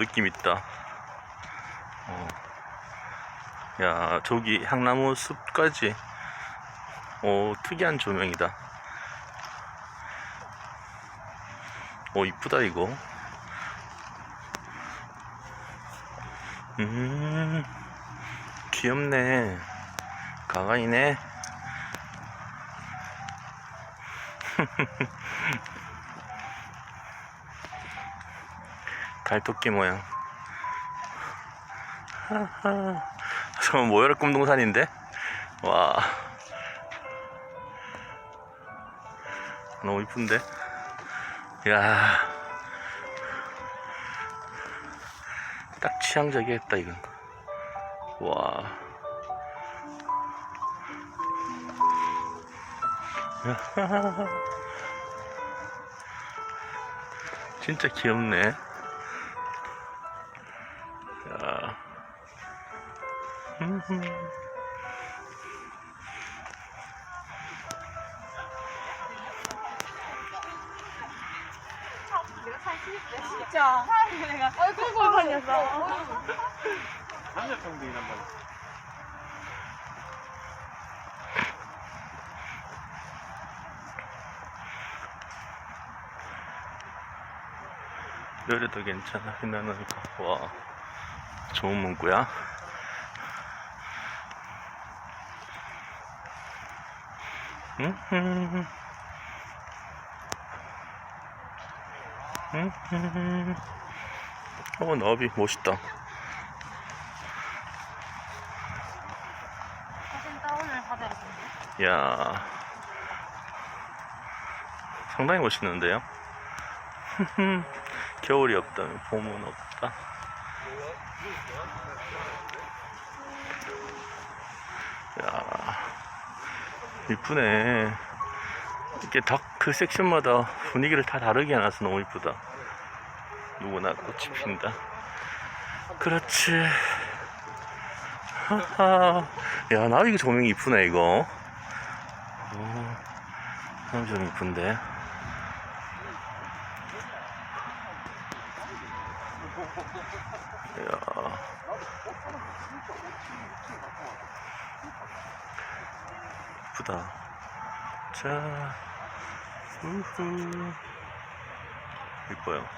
느낌 있다. 어. 야, 저기 향나무 숲까지. 오, 특이한 조명이다. 오, 이쁘다, 이거. 음, 귀엽네. 가가이네. 달토끼 모양. 저건 모여라 꿈동산인데? 와. 너무 이쁜데? 야. 딱 취향적이겠다, 이건. 와. 진짜 귀엽네. 진짜. 내가 얼굴 보고 다녔어. 삼겹평등이란 말이야. 요리도 괜찮아. 빛나니까. 와. 좋은 문구야. 음흠. 음흠. 어, 나비 멋있다. 사진 다운을 받아야겠네. 야 상당히 멋있는데요? 겨울이 없다면 봄은 없다. 야 이쁘네. 이렇게 닭그 섹션마다 분위기를 다 다르게 해놔서 너무 이쁘다. 누구나 꽃이 핀다. 그렇지. 하하. 야, 나 이거 조명이 이쁘네, 이거. 어, 참좀 이쁜데. 야. 이쁘다. 자, 우후. 이뻐요.